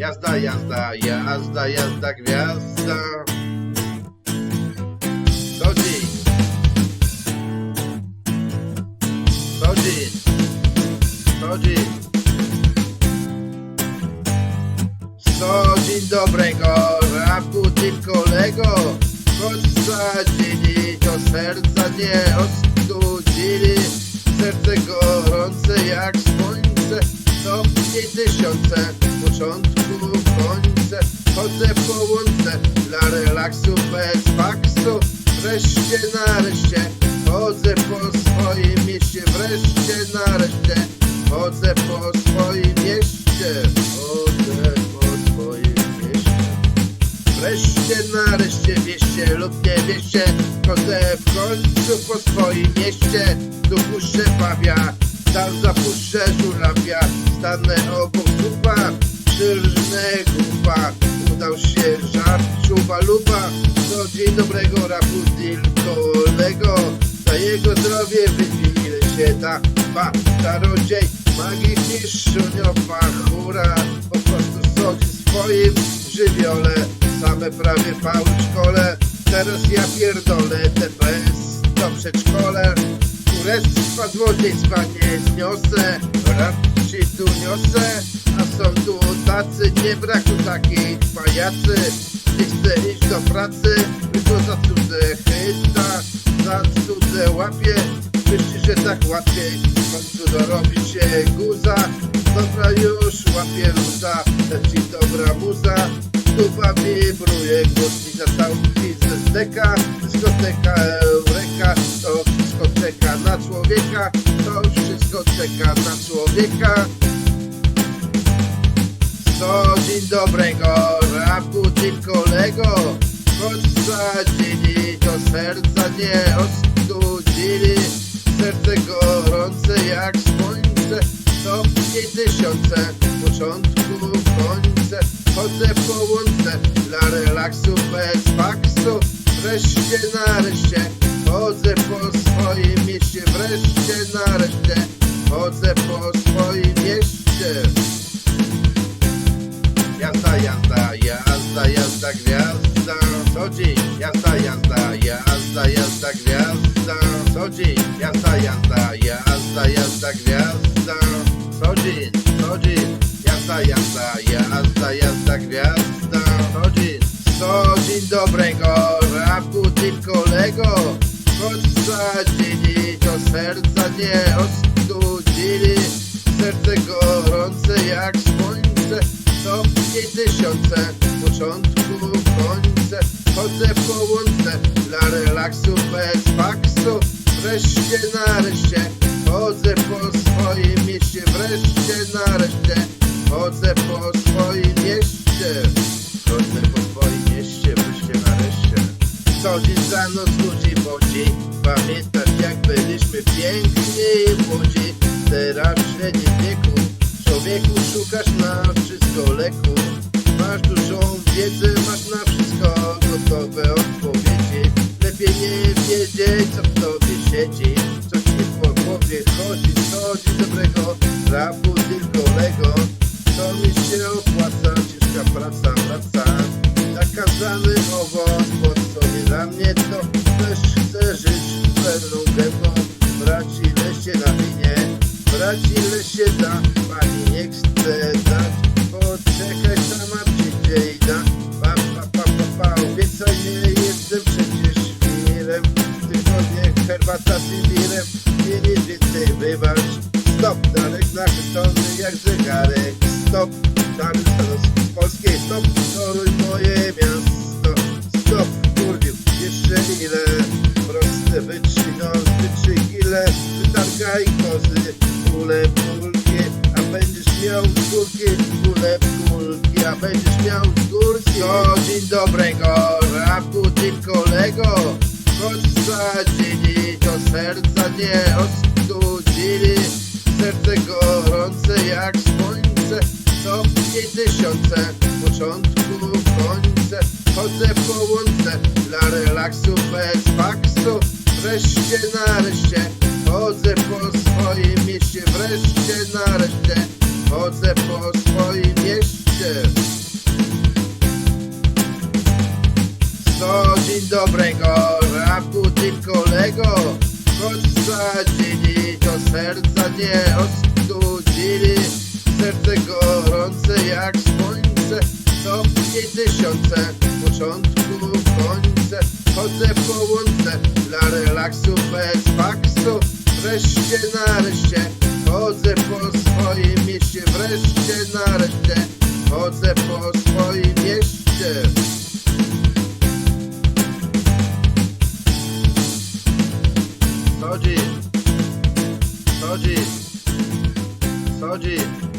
Jazda, jazda, jazda, jazda, gwiazda. Co dzień. Co dzień. Dzień. Dzień dobrego, rapu tym kolego. Choć sadzili, to serca nie ostudzili. Relaksu bez faksu. Wreszcie, nareszcie, chodzę po swoim mieście. Wreszcie, nareszcie, chodzę po swoim mieście. Chodzę po swoim mieście. Wreszcie, nareszcie, wieście lub nie wieście Chodzę w końcu po swoim mieście Tu puszczę pawia, tam zapuszczę żurawia Stanę obok jego zdrowie wypili się ta ba Czarodziej, magik niszczuniowa hura Po prostu sodzi swoim żywiole. Same prawie pały w szkole. Teraz ja pierdolę TPS to przedszkole. Kurestwa złodziejstwa nie zniosę. Ci tu niosę. A są tu tacy, nie braku takiej pajacy. Nie chcę iść do pracy Tylko za cudze chyta Za cudze łapie. Myśli, że tak łatwiej W końcu dorobi się guza. Dobra już łapie luza Leci dobra muza. Tuba wibruje głośnik na całki ze steka Eureka To wszystko czeka na człowieka. To wszystko czeka na człowieka Choć sadzili To serca nie ostudzili. Serce gorące jak słońce Stopnie tysiące. Początku, końce Chodzę po łące Dla relaksu bez faksu Wreszcie, nareszcie Chodzę po swoim mieście Wreszcie, nareszcie Chodzę po Co dzień, jazda, jazda, jazda, jazda, gwiazda. Co dzień, jazda, jazda, jazda, jazda, gwiazda. Co dzień, co dzień dobrego, rapu tym kolego Choć sadzili, to serca nie ostudzili. Serce gorące jak słońce Stopnie tysiące, Wreszcie, nareszcie, chodzę po swoim mieście Wreszcie, nareszcie, chodzę po swoim mieście. Chodzę po swoim mieście, wreszcie, nareszcie. Co dzień za noc ludzi bodzi Pamiętasz jak byliśmy piękni i młodzi się opłaca, ciężka praca, praca. Zakazany owoc pod sobie dla mnie to też chcę żyć pewną gębą Brać ile się na winie, brać ile się da. Pani nie chce dać, poczekaj sama przyjdzie i da. Pa pa pa pa pa, obiecaj nie jestem przecież wirem. Tylko nie herbata z imbirem, nie więcej wybacz Stop, Darek nachwycony jak zegarek Stop, Darek Stanowski polskiej Stop, toruj moje miasto. Stop, kurwił, jeszcze ile? Proste wytrzy, no wytrzy ile Wytargaj kozy, kule kulki A będziesz miał skórki, kule kulki A będziesz miał skórki Co dzień dobrego, rapu tym kolego. Choć sadzili, to serca nie gorące jak słońce To mnie tysiące, początku, końce Chodzę po łące dla relaksu bez faksu Wreszcie, nareszcie, chodzę po swoim mieście. Wreszcie, nareszcie, chodzę po swoim mieście. Co dzień dobrego, rapu tym kolego Choć za dzień do serca nie ostrzy jak słońce Stopnie tysiące, początku, końce Chodzę po łące dla relaksu bez faksu Wreszcie nareszcie. Chodzę po swoim mieście Wreszcie nareszcie. Chodzę po swoim mieście. Sodzi, sodzi, sodzi